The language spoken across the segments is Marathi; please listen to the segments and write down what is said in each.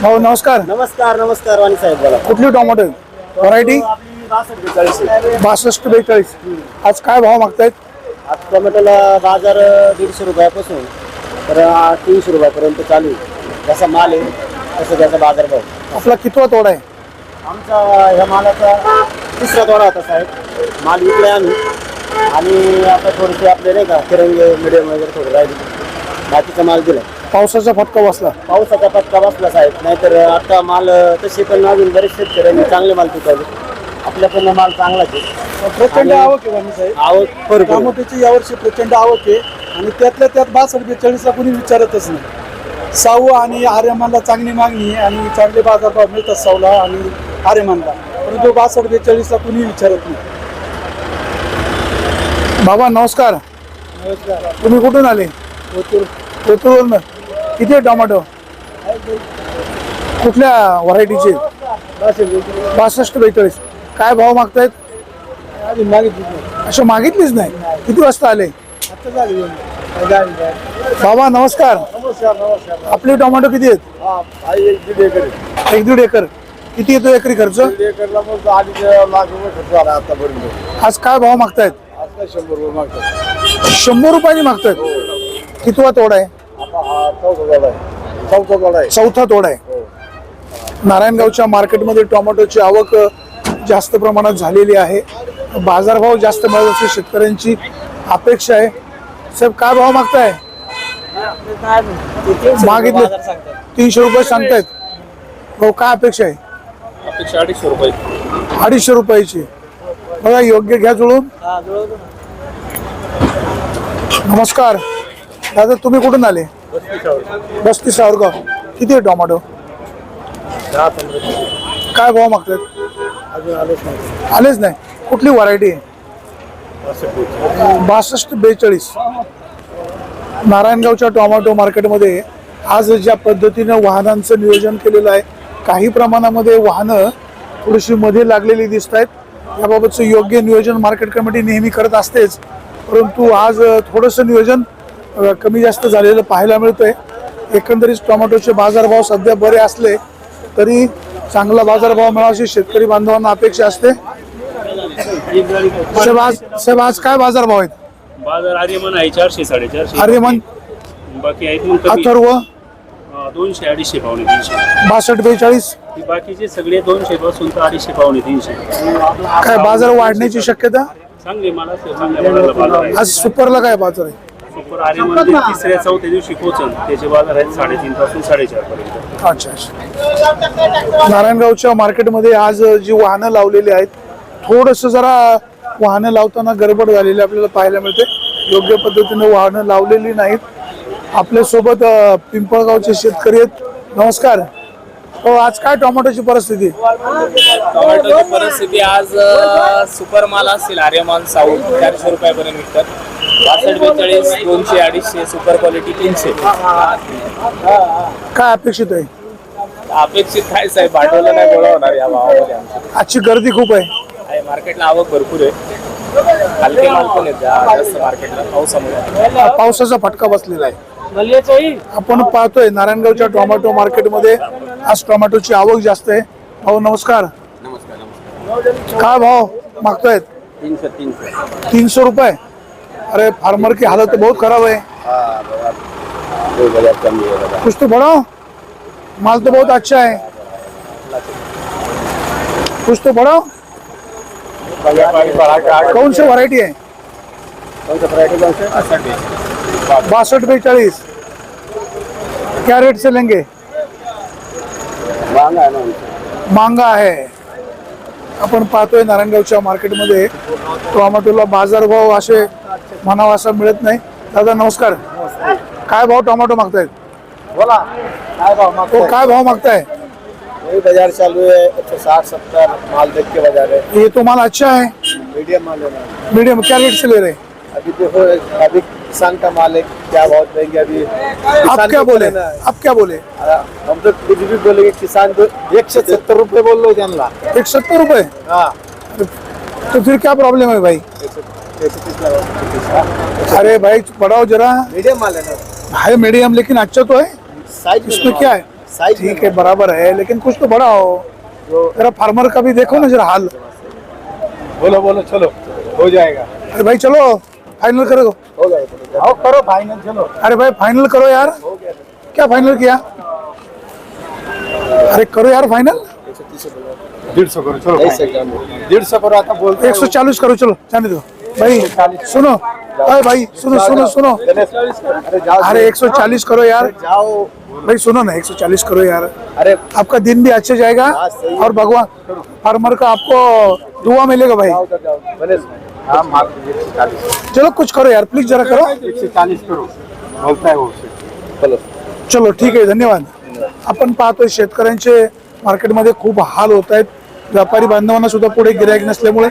भाऊ नमस्कार. नमस्कार नमस्कार वाणी साहेब बोला. कुठली टोमॅटो? व्हरायटी आपली बासष्ट बेचाळीस आहे. बासष्ट बेचाळीस. आज काय भाव मागतायत? आज टोमॅटोला बाजार दीडशे रुपयापासून तर तीनशे रुपयापर्यंत चालू आहे. जसा माल आहे तसं त्याचा बाजार भाव. आपला कितवा तोडा आहे? आमचा ह्या मालाचा तिसरा तोडा होता साहेब. माल विकलाय आम्ही. आणि आता थोडेसे आपले नाही का तिरंगे मिडियम वगैरे थोडे राहिले. बाकीचा माल दिला पावसाचा फटका बसला. पावसाचा पत्ता बसला साहेब. नाहीतर आता माल तसे पण अजून बरेच शेतकऱ्यांनी चांगले माल पिकवले. आपल्याकडनं माल चांगलाच आहे. प्रचंड आवक आहे वाणी साहेब. आवक भरपूर. टोमॅटोची यावर्षी प्रचंड आवक आहे. आणि त्यातल्या त्यात बासष्ट बेचाळीसला कोणी विचारतच नाही. साऊ आणि आर्यमानला चांगली मागणी आहे आणि चांगले बाजारभाव मिळतात साऊला आणि आर्यमानला परंतु बासष्ट बेचाळीसला कोणी विचारत नाही. बाबा नमस्कार. तुम्ही कुठून आले? कोथरूडवरनं. किती आहे टोमॅटो? कुठल्या व्हरायटीचे? बासष्ट बेचाळीस. काय भाव मागतायत? अशा मागितलीच नाही. किती वाजता आले? बाबा नमस्कार. आपले टोमॅटो किती आहेत? एक दीड एकर. किती येतो एकरी खर्च? आज काय भाव मागतायत? शंभर रुपयाने मागतायत? कितवा तोडा आहे? चौथा तोडा आहे. नारायणगावच्या मार्केटमध्ये टोमॅटोची आवक अ, जास्त प्रमाणात झालेली आहे. बाजारभाव जास्त मिळत अशी शेतकऱ्यांची अपेक्षा आहे. साहेब काय भाव मागताय? मागितले. तीनशे रुपये सांगतायत. भाऊ काय अपेक्षा आहे? अपेक्षा अडीचशे रुपये. अडीचशे रुपयाची. बघा योग्य घ्या जुळून. नमस्कार. दादा तुम्ही कुठून आले? बस्ती सावरगाव. किती आहे टोमॅटो? काय भाव मागतात आलेच नाही. कुठली व्हरायटी? आहे बासष्ट बेचाळीस. नारायणगावच्या टोमॅटो मार्केटमध्ये आज ज्या पद्धतीनं वाहनांचं नियोजन केलेलं आहे काही प्रमाणामध्ये वाहनं थोडीशी मध्ये लागलेली दिसत आहेत. याबाबतचं योग्य नियोजन मार्केट कमिटी नेहमी करत असतेच. परंतु आज थोडंसं नियोजन कमी जास्त झालेलं पाहायला मिळतंय. एकंदरीत टोमॅटोचे बाजारभाव सध्या बरे असले तरी चांगला बाजारभाव मिळावा अशी शेतकरी बांधवांना अपेक्षा असते. साहेब आज साहेब आज काय बाजारभाव आहेत? बाजार आर्यमान आहे चारशे साडेचारशे. आर्यमान बाकी आहेत मग कमी. अथर्व? दोनशे अडीचशे पावणे तीनशे. बासष्ट बेचाळीस? ही बाकीचे सगळे दोनशे पासून तर अडीचशे पावणे तीनशे. काय बाजार वाढण्याची शक्यता? चांगले मला चांगल्या मालाला बाजार आहे. आज सुपरला काय बाजार आहे? सुपर आर्यमान तिसऱ्या चौथ्या दिवशी पोहोचल. त्याचे बाजार आहेत साडेतीन पासून साडेचार पर्यंत. अच्छा अच्छा. नारायणगावच्या मार्केटमध्ये आज जी वाहनं लावलेली आहेत थोडस जरा वाहनं लावताना गडबड झालेली आपल्याला पाहायला मिळते. योग्य पद्धतीने वाहनं लावलेली नाहीत. आपल्यासोबत पिंपळगावचे शेतकरी आहेत. नमस्कार. हो आज काय टोमॅटोची परिस्थिती? टोमॅटोची परिस्थिती आज सुपर माल असतील आर्यमान साऊ चारशे रुपयापर्यंत विकतात. बासष्ट बेचाळीस दोनशे अडीचशे सुपर क्वालिटी तीनशे. काय अपेक्षित आहे? अपेक्षित काय साहेब भांडवल नाही गोळा होणार या भावामध्ये आजची गर्दी खूप आहे मार्केटला आवक भरपूर आहे. हलके माल पण आहेत जा- जास्त मार्केटला पावसामुळे. पावसाचा फटका बसलेला आहे. आपण पाहतोय नारायणगावच्या टोमॅटो मार्केटमध्ये आज टोमॅटोची आवक जास्त आहे. भाऊ नमस्कार. काय भाव मागतोय तीनशे तीनशे. तीन सौ रुपये. अरे फार्मर की हालत तो बहुत खराब है दो बाजार कमी आहे बघा. कुछ तो बढ़ाओ माल तो बहुत अच्छा है कुछ तो बढ़ाओ कौन सी है? variety कोणत्या? बासठ। बेचाळीस क्या रेट से लेंगे? आहे मांगा आहे आपण पाहतोय नारायणगावच्या मार्केटमध्ये टोमॅटोला बाजारभाव असे म्हणावा असा मिळत नाही. दादा नमस्कार. काय भाव टोमॅटो मागतायत? बोला. काय भाव तो मागतो काय भाव मागताय? वही बाज़ार चालू है एक सौ साठ सत्तर माल देख के बाज़ार है। ये तो माल अच्छा है। मीडियम माल लेना है मीडियम क्या रेट से ले रहे हैं? अभी देखो अभी किसान का माल है क्या बहुत देंगे अभी आप क्या बोले? आप क्या बोले? हम तो कुछ भी बोलेंगे किसान को एक सौ सत्तर रुपये बोल लो त्यांना एक सत्तर रुपए? हाँ। तो फिर क्या प्रॉब्लम है भाई? अरे भाई बढ़ाओ जरा। मीडियम माल है ना। है मीडियम लेकिन अच्छा तो है। साइज़ इसमें क्या है। साइज़ ठीक है बराबर है लेकिन कुछ तो बड़ा हो। जरा फार्मर का भी देखो ना जरा हाल। बोलो बोलो चलो हो जाएगा। अरे भाई चलो फाइनल करो। हो जाएगा आओ करो फाइनल चलो। अरे भाई फाइनल करो यार। क्या फाइनल किया? अरे करो यार फाइनल डेढ़ सौ करो चलो। डेढ़ सौ करो आता बोल एक सौ चालीस करो चलो जाने दो। भाई सुनो। अरे भाई सुनो सुनो सुनो। अरे एक सौ चालीस करो यार। जाओ। भाई सुनो ना एक सौ चालीस करो यार। अरे। आपका दिन भी अच्छे जाएगा। और भगवान फार्मर का आपको दुआ मिलेगा भाई। चलो कुछ करो यार प्लीज जरा करो। एक सौ चालीस करो। बोलता है वो चलो। ठीक आहे धन्यवाद। आपण पाहतोय शेतकऱ्यांचे मार्केटमध्ये खूप हाल होत आहेत. व्यापारी बांधवांना सुद्धा पुढे गिरायक नसल्यामुळे.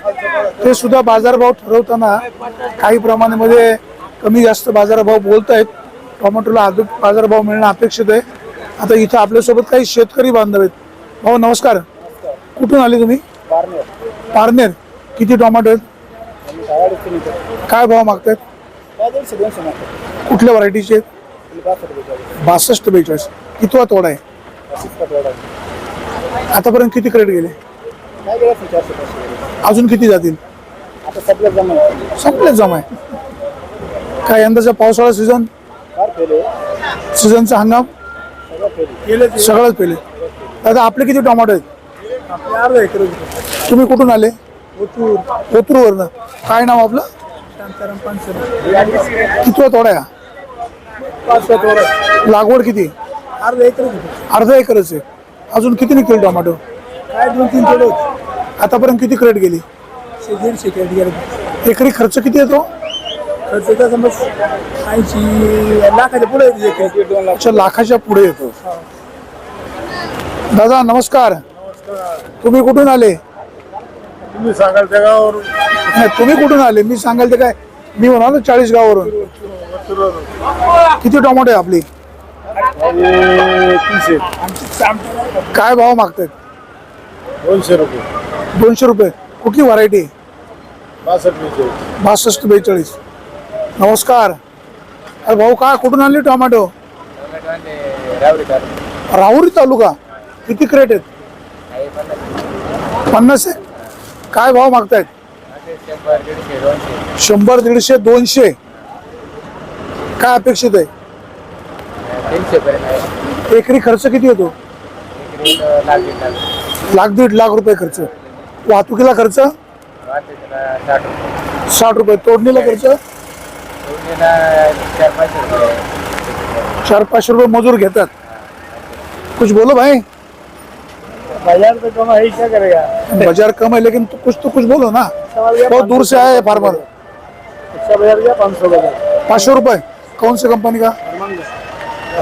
ते सुद्धा बाजारभाव ठरवताना काही प्रमाणामध्ये कमी जास्त बाजारभाव बोलत आहेत टोमॅटोला अधिक बाजारभाव मिळणं अपेक्षित आहे. आता इथं आपल्यासोबत काही शेतकरी बांधव आहेत. भाऊ नमस्कार. कुठून आले तुम्ही? पारनेर. किती टोमॅटो आहेत? काय भाव मागतायत? कुठल्या व्हरायटीचे आहेत? बासष्ट बेचाळीस. कितवा तोडा आहे? आतापर्यंत किती क्रेडिट गेले? अजून किती जातील? संपलेच जमा आहे. काय यंदाचा पावसाळा सीझन? सीझनचा हंगाम? सगळंच पेले दादा आपले किती टोमॅटो आहेत? तुम्ही कुठून आले? ओतूरवरनं काय नाव आपलं? कितवा तोडा आहे? लागवड किती? अर्धा एकर अर्धा एकरच आहे. अजून किती निघतील टोमॅटो? काय दोन तीन होतं आतापर्यंत किती क्रेडिट गेली? दीडशे कॅट गेलं. एकरी खर्च किती येतो? खर्च का समज ऐंशी लाखाच्या पुढे एक दोन लाख अच्छा लाखाच्या पुढे येतो. दादा नमस्कार. तुम्ही कुठून आले? तुम्ही सांगाल त्या गावावर नाही तुम्ही कुठून आले? मी सांगाल ते काय? मी म्हणालो चाळीस गावावरून. किती टोमॅटो आहे आपली? तीनशे काय भाव मागतात दोनशे रुपये. दोनशे रुपये. कुठली व्हरायटी बासष्ट बेचाळीस. बासष्ट बेचाळीस. नमस्कार. अरे भाऊ काय कुठून आणली टोमॅटो? राहुरी तालुका. किती क्रेट आहेत? पन्नास आहे? काय भाव मागतायत? शंभर दीडशे दोनशे. काय अपेक्षित आहे? एकरी खर्च किती येतो लाख दीड लाख रुपये खर्च. वाहतुकीला खर्च? साठ रुपये. तोडणीला खर्च? चार पाचशे रुपये. मजूर घेतात. कुछ बोलो भाई. बाज़ार तो कम है क्या करेगा बाज़ार कम है लेकिन तो कुछ तो कुछ बोलो ना. बहुत दूर से आए फार्मर. अच्छा बाज़ार पाँच सौ बाज़ार पाँच सौ रुपये. कौन सी कंपनी का?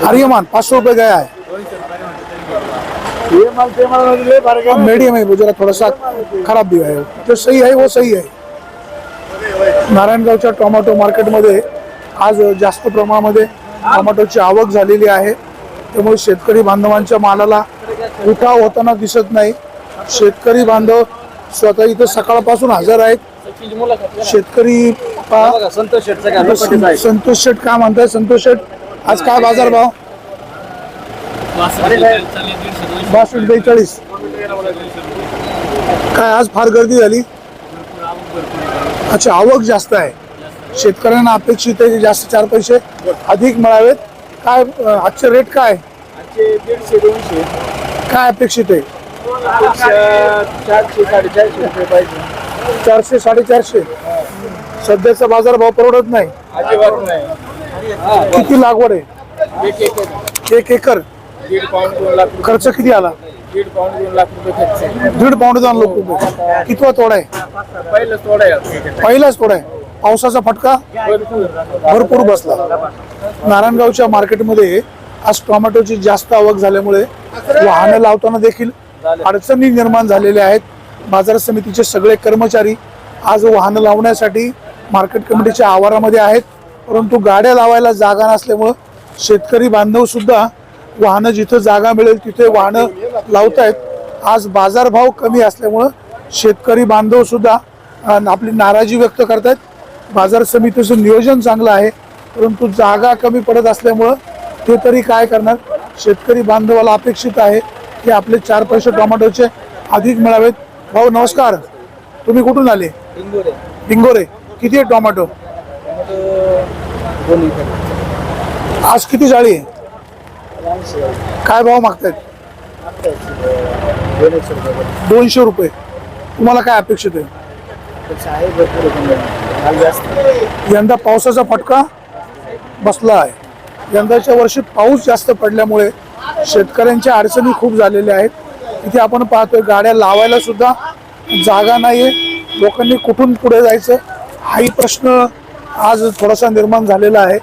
आर्यमान पाँच सौ रुपये गया है. ये माल माल मीडियम है जरा थोड़ा सा खराब भी है। जो सही है वो सही है. आहे नारायणगावच्या टोमॅटो मार्केटमध्ये आज जास्त प्रमाणामध्ये टोमॅटोची आवक झालेली आहे. त्यामुळे शेतकरी बांधवांच्या मालाला उठाव होताना दिसत नाही. शेतकरी बांधव स्वतः इथं सकाळपासून हजर आहेत. शेतकरी संतोष संतोष शेठ काय म्हणताय? संतोष शेठ आज काय बाजार भाव? बासष्ट बेचाळीस. काय आज फार गर्दी झाली? अच्छा आवक जास्त आहे. शेतकऱ्यांना अपेक्षित आहे की जास्त चार पैसे अधिक मिळावेत. काय आजचे रेट काय? दीडशे दोनशे. काय अपेक्षित आहे? चारशे साडेचारशे रुपये पाहिजे. चारशे साडेचारशे? सध्याचा बाजार भाव परवडत नाही. अजिबात नाही. किती लागवड आहे? एक एक एक एकर. दीड पाऊंड दोन लाख रुपये खर्च किती आला? दीड पाऊंड दोन लाख रुपये खर्च. दीड पाऊंड दोन लोक रुपये. कितवा तोडा आहे? पहिलं थोडं आहे. पहिलाच तोडा आहे. पावसाचा फटका भरपूर बसला. नारायणगावच्या मार्केटमध्ये आज टोमॅटोची जास्त आवक झाल्यामुळे वाहनं लावताना देखील अडचणी निर्माण झालेल्या आहेत. बाजार समितीचे सगळे कर्मचारी आज वाहनं लावण्यासाठी मार्केट कमिटीच्या आवारामध्ये आहेत. परंतु गाड्या लावायला जागा नसल्यामुळं शेतकरी बांधव सुद्धा वाहनं जिथं जागा मिळेल तिथे वाहनं लावतायत. आज बाजारभाव कमी असल्यामुळं शेतकरी बांधव सुद्धा आपली नाराजी व्यक्त करतायत. बाजार समितीचं नियोजन चांगलं आहे परंतु जागा कमी पडत असल्यामुळं ते तरी काय करणार? शेतकरी बांधवाला अपेक्षित आहे की आपले चार पैसे टोमॅटोचे अधिक मिळावेत. भाऊ नमस्कार. तुम्ही कुठून आले? डिंगोरे किती आहे टोमॅटो? आज किती जाळी आहे? काय भाव मागतायत? दोनशे रुपये. तुम्हाला काय अपेक्षित आहे. यंदा पावसाचा फटका बसला आहे. यंदाच्या वर्षी पाऊस जास्त पडल्यामुळे शेतकऱ्यांच्या अडचणी खूप झालेल्या आहेत. इथे आपण पाहतोय गाड्या लावायला सुद्धा जागा आहे लोकांनी कुठून पुढे जायचं हाही प्रश्न आज थोडासा निर्माण झालेला आहे.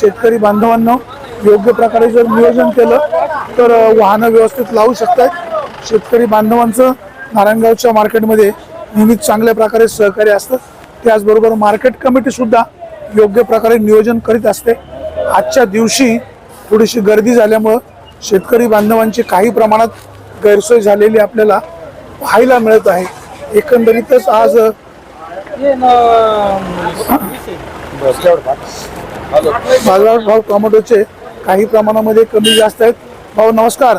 शेतकरी बांधवांना योग्य प्रकारे जर नियोजन केलं तर वाहनं व्यवस्थित लावू शकतात शेतकरी बांधवांचं नारायणगावच्या मार्केटमध्ये नेहमीच चांगल्या प्रकारे सहकार्य असतं. त्याचबरोबर मार्केट कमिटीसुद्धा योग्य प्रकारे नियोजन करीत असते. आजच्या दिवशी थोडीशी गर्दी झाल्यामुळं शेतकरी बांधवांची काही प्रमाणात गैरसोय झालेली आपल्याला पाहायला मिळत आहे. एकंदरीतच आज बाजार भाव टोमॅटोचे काही प्रमाणामध्ये कमी जास्त आहेत. भाऊ नमस्कार.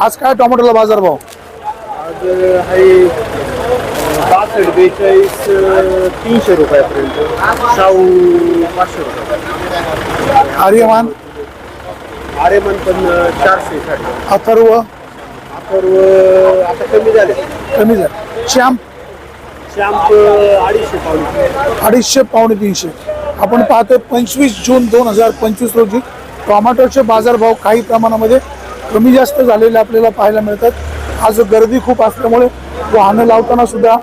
आज काय टोमॅटोला बाजारभाव? आज आहे बासष्ट बेचाळीस तीनशे रुपयापर्यंत शाहू पाचशे रुपये आर्यमान आरेमान पण चारशे साडे अथर्व सर्व आता कमी झाले कमी झाले श्याम शॅम्प अडीचशे पावणे अडीचशे पावणे तीनशे आपण पाहतोय पंचवीस जून दोन हजार पंचवीस रोजी टोमॅटोचे बाजारभाव काही प्रमाणामध्ये कमी जास्त झालेले आपल्याला पाहायला मिळतात आज गर्दी खूप असल्यामुळे वाहनं लावताना सुद्धा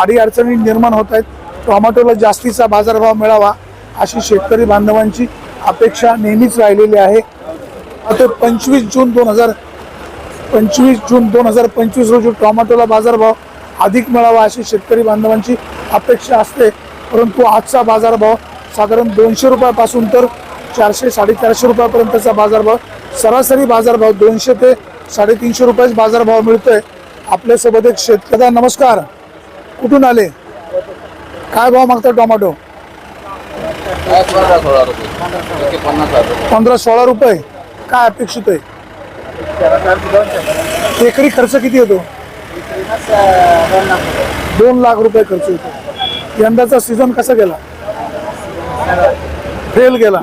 अडीअडचणी निर्माण होत आहेत. टोमॅटोला जास्तीचा बाजारभाव मिळावा अशी शेतकरी बांधवांची अपेक्षा नेहमीच राहिलेली आहे. आता पंचवीस जून दोन हजार पंचवीस जून दोन हजार पंचवीस रोजी टोमॅटोला बाजारभाव अधिक मिळावा अशी शेतकरी बांधवांची अपेक्षा असते. परंतु आजचा बाजारभाव साधारण दोनशे रुपयापासून तर चारशे साडेचारशे रुपयापर्यंतचा बाजारभाव सरासरी बाजारभाव दोनशे ते साडेतीनशे रुपयाच बाजारभाव मिळतोय. आपल्यासोबत एक शेतकरी नमस्कार. कुठून आले? काय भाव मागतात टोमॅटो? पंधरा सोळा रुपये. काय अपेक्षित आहे? एकरी खर्च किती येतो दोन लाख रुपये खर्च येतो यंदाचा सीझन कसा गेला? फेल गेला.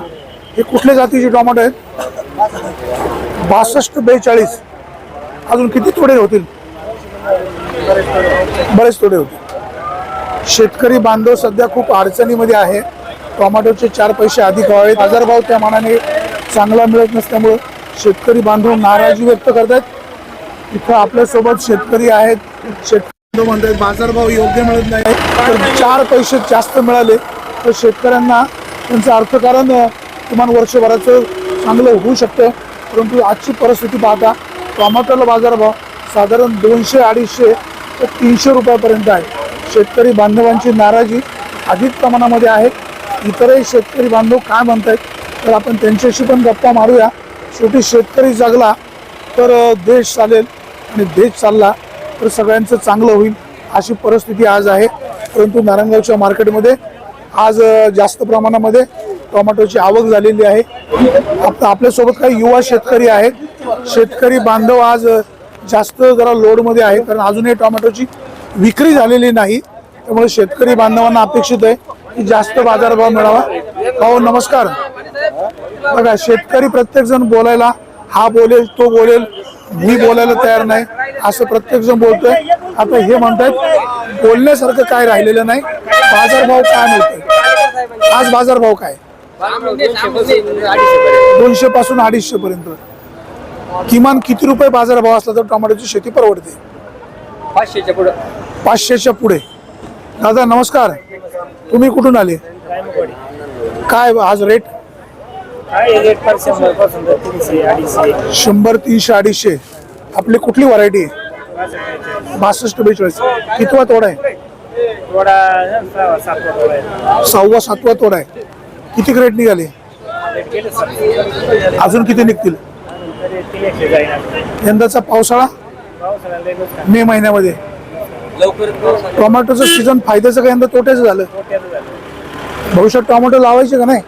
हे कुठल्या जातीचे टोमॅटो आहेत? बासष्ट बेचाळीस. अजून किती तोडे होतील? बरेच तोडे होतील. शेतकरी बांधव सध्या खूप अडचणीमध्ये आहे. टोमॅटोचे चार पैसे अधिक व्हावे बाजारभाव त्या मानाने चांगला मिळत नसल्यामुळं शेतकरी बांधव नाराजी व्यक्त करतात इथं आपल्यासोबत शेतकरी आहेत. शेतकरी म्हणतात बाजारभाव योग्य मिळत नाही. तर चार पैसे जास्त मिळाले. तर शेतकऱ्यांना त्यांचं अर्थकारण किमान वर्षभराचं चांगलं होऊ शकतं. परंतु आजची परिस्थिती पाहता टोमॅटोला बाजारभाव साधारण दोनशे अडीचशे ते तीनशे रुपयापर्यंत आहे. शेतकरी बांधवांची नाराजी अधिक प्रमाणामध्ये आहे. इतरही शेतकरी बांधव काय म्हणत आहेत तर आपण त्यांच्याशी पण गप्पा मारूया. शेवटी शेतकरी जगला तर देश चालेल आणि देश चालला तर सगळ्यांचं चांगलं होईल अशी परिस्थिती आज आहे. परंतु नारायणगावच्या मार्केटमध्ये आज जास्त प्रमाणामध्ये टोमॅटोची आवक झालेली आहे. आता आपल्यासोबत काही युवा शेतकरी आहेत. शेतकरी बांधव आज जास्त जरा लोडमध्ये आहे कारण अजूनही टोमॅटोची विक्री झालेली नाही. त्यामुळे शेतकरी बांधवांना अपेक्षित आहे की जास्त बाजारभाव मिळावा. भाऊ नमस्कार. बघा शेतकरी प्रत्येक जण बोलायला हा बोलेल तो बोलेल मी बोलायला तयार नाही. असं प्रत्येक जण बोलतोय. आता हे म्हणतायत बोलण्यासारखं काय राहिलेलं नाही. बाजारभाव काय मिळतो आज बाजारभाव काय? दोनशे पासून अडीचशे पर्यंत. किमान किती रुपये बाजारभाव असला तर टोमॅटोची शेती परवडते. पाचशेच्या पुढं. पाचशेच्या पुढे. दादा नमस्कार. तुम्ही कुठून आले? काय आज रेट शंभर तीनशे अडीचशे. आपली कुठली व्हरायटी आहे? बासष्ट बेचाळीस. कितवा तोडा आहे? सहावा सातवा तोडा आहे. किती रेट निघाले? अजून किती निघतील? यंदाचा पावसाळा? मे महिन्यामध्ये. लवकर टोमॅटोचं सीझन फायद्याचं का यंदा तोट्याचं झालं? भविष्यात टोमॅटो लावायचे का नाही?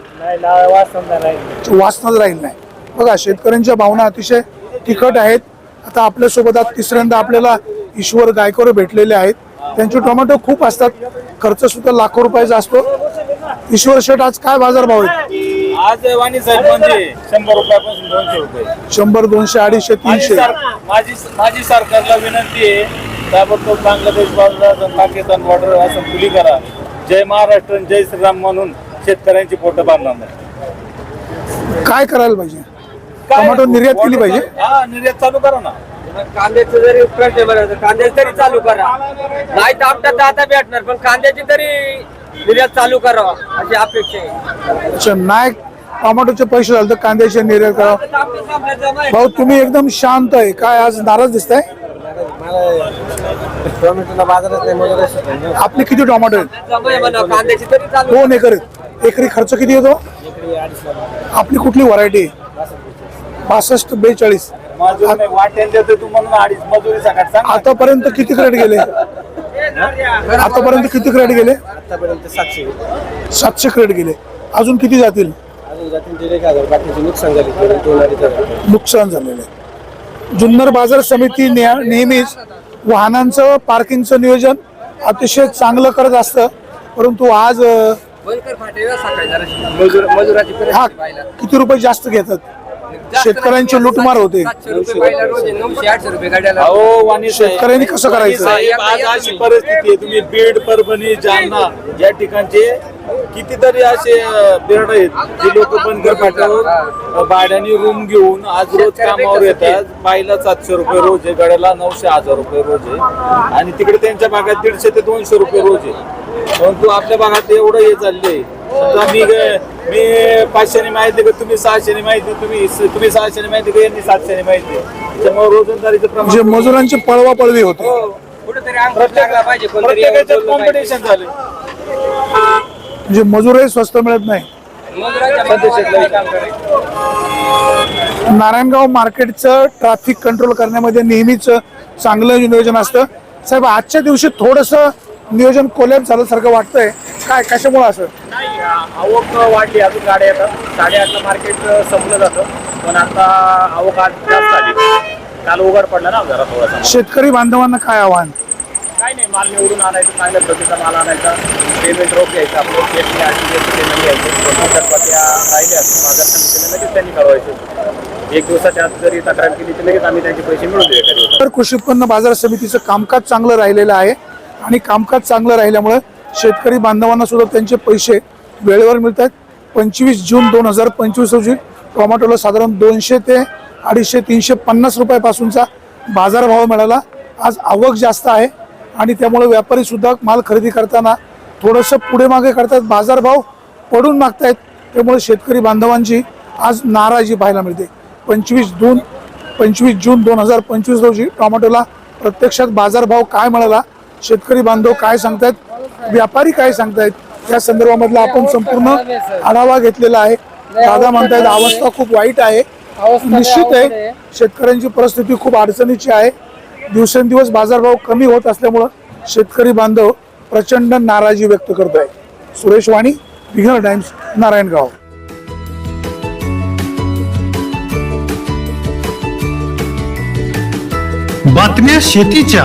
वाचनाच राहील नाही. बघा शेतकऱ्यांच्या भावना अतिशय तिखट आहेत. आता आपल्यासोबत आज तिसऱ्यांदा आपल्याला ईश्वर गायकर भेटलेले आहेत. त्यांचे टोमॅटो खूप असतात. खर्च सुद्धा लाखो रुपयाचा असतो. ईश्वर शेठ आज काय बाजार भाव आहेत आज वाणी साहेब म्हणजे शंभर रुपयापासून दोनशे रुपये. शंभर दोनशे अडीचशे माझी तीनशे. सर माझी माझी सरकारला विनंती आहे ताबडतोब बांगलादेश पाकिस्तान बॉर्डर असं खुली करा. जय महाराष्ट्र आणि जय श्रीराम म्हणून शेतकऱ्यांची पोटं बांधणार नाही. काय करायला पाहिजे? टोमॅटो निर्यात केली पाहिजे? हा निर्यात चालू करा ना. कांद्याचं जरी प्रश्न बरं कांद्याचं तरी चालू करा. नाही तर आमच्या दाता भेटणार पण कांद्याची तरी निर्यात चालू करावा अशी अपेक्षा आहे. अच्छा नाही टोमॅटोचे पैसे झाले तर कांद्याचे निर्यात करा. भाऊ तुम्ही एकदम शांत आहे. काय आज नाराज दिसताय? टोमॅटोला बाजारात नाही मजुरी आपले किती टोमॅटो आहेत? दोन एकर आहेत. एकरी खर्च किती येतो? आपली कुठली व्हरायटी बासष्ट बेचाळीस. आतापर्यंत किती क्रेट गेले? आतापर्यंत किती क्रेट गेले? आतापर्यंत सातशे. सातशे क्रेट गेले. अजून किती जातील? अजून जातील दीड एक हजार. बाकीचे नुकसान झाले. तरी दोन अडीच हजार नुकसान झालेलं. आहे जुन्नर बाजार समिती ने- नेहमीच वाहनांचं पार्किंगचं नियोजन अतिशय चांगलं करत असतं. परंतु आज अं, मजूर मजुराची हा परिस्थिती पाहिला. किती रुपये जास्त घेतात? शेतकऱ्यांची लुटमार होते. पाहिला शेतकऱ्यांनी कसं करायचं? साहेब आज अशी परिस्थिती आहे. तुम्ही बीड परभणी जालना या ठिकाणचे कितीतरी असे बिरड आहेत. जे लोक बंदर फाट्यावर भाड्याने रूम घेऊन आज रोज कामावर येतात. बाईला सातशे रुपये रोज आहे गड्याला नऊशे हजार रुपये रोज आहे. आणि तिकडे त्यांच्या भागात दीडशे ते दोनशे रुपये रोज आहे. परंतु आपल्या भागात एवढं हे चाललंय. समजा मी ग- मी पाचशेने माहिती का तुम्ही सहाशेने माहिती तुम्ही तुम्ही सहाशेने माहिती का यांनी सातशेने माहिती त्यामुळे रोजंदारीचं प्रमाण म्हणजे मजुरांची पळवा पळवी होते. कुठेतरी अंकुश लागला पाहिजे कोणतरी प्रत्येकाच्यात बोललं पाहिजे. कॉम्पिटिशन झालं म्हणजे मजुरही स्वस्त मिळत नाही. मजुरांच्या मदतीने काम करायचं. नारायणगाव मार्केटचं ट्रॅफिक कंट्रोल करण्यामध्ये नेहमीच चांगलं नियोजन असतं. साहेब आजच्या दिवशी थोडंसं नियोजन कोलॅप झाल्यासारखं वाटतंय. काय कशामुळे असं? नाही आवक वाढली. अजून गाड्या येतात. साडेआठला मार्केट संपलं जातं. पण आता आवक आज जास्त आली काल उघड पडला ना जरा थोडासा. शेतकरी बांधवांना काय आव्हान? काय नाही माल निवडून आणायचं चांगल्या प्रतीचा माल आणायचा. पेमेंट रोख घ्यायचं. आपलं पेमेंट पेमेंट घ्यायचं. नंतर त्या राहिल्या. बाजार समितीने लगेच त्यांनी कळवायचे. एक दिवसाच्या आत जरी तक्रार केली तर लगेच आम्ही त्यांचे पैसे मिळून दिले. तर कृषी उत्पन्न बाजार समितीचं कामकाज चांगलं राहिलेलं आहे. आणि कामकाज चांगलं राहिल्यामुळं शेतकरी बांधवांना सुद्धा त्यांचे पैसे वेळेवर मिळत आहेत पंचवीस जून दोन हजार पंचवीस रोजी टोमॅटोला साधारण दोनशे ते अडीचशे तीनशे पन्नास रुपयापासूनचा बाजारभाव मिळाला. आज आवक जास्त आहे आणि त्यामुळे व्यापारीसुद्धा माल खरेदी करताना थोडंसं पुढे मागे करतात बाजारभाव पडून मागतायत. त्यामुळे शेतकरी बांधवांची आज नाराजी पाहायला मिळते. पंचवीस जून पंचवीस जून दोन हजार पंचवीस रोजी टोमॅटोला प्रत्यक्षात बाजारभाव काय मिळाला? शेतकरी बांधव काय सांगतायत व्यापारी काय सांगतायत या संदर्भामधला आपण संपूर्ण आढावा घेतलेला आहे. दादा म्हणतायत अवस्था खूप वाईट आहे. निश्चित आहे शेतकऱ्यांची परिस्थिती खूप अडचणीची आहे. दिवसेंदिवस बाजारभाव कमी होत असल्यामुळं शेतकरी बांधव प्रचंड नाराजी व्यक्त करत आहे सुरेश वाणी विघ्न टाइम्स नारायणगाव. बातम्या शेतीच्या.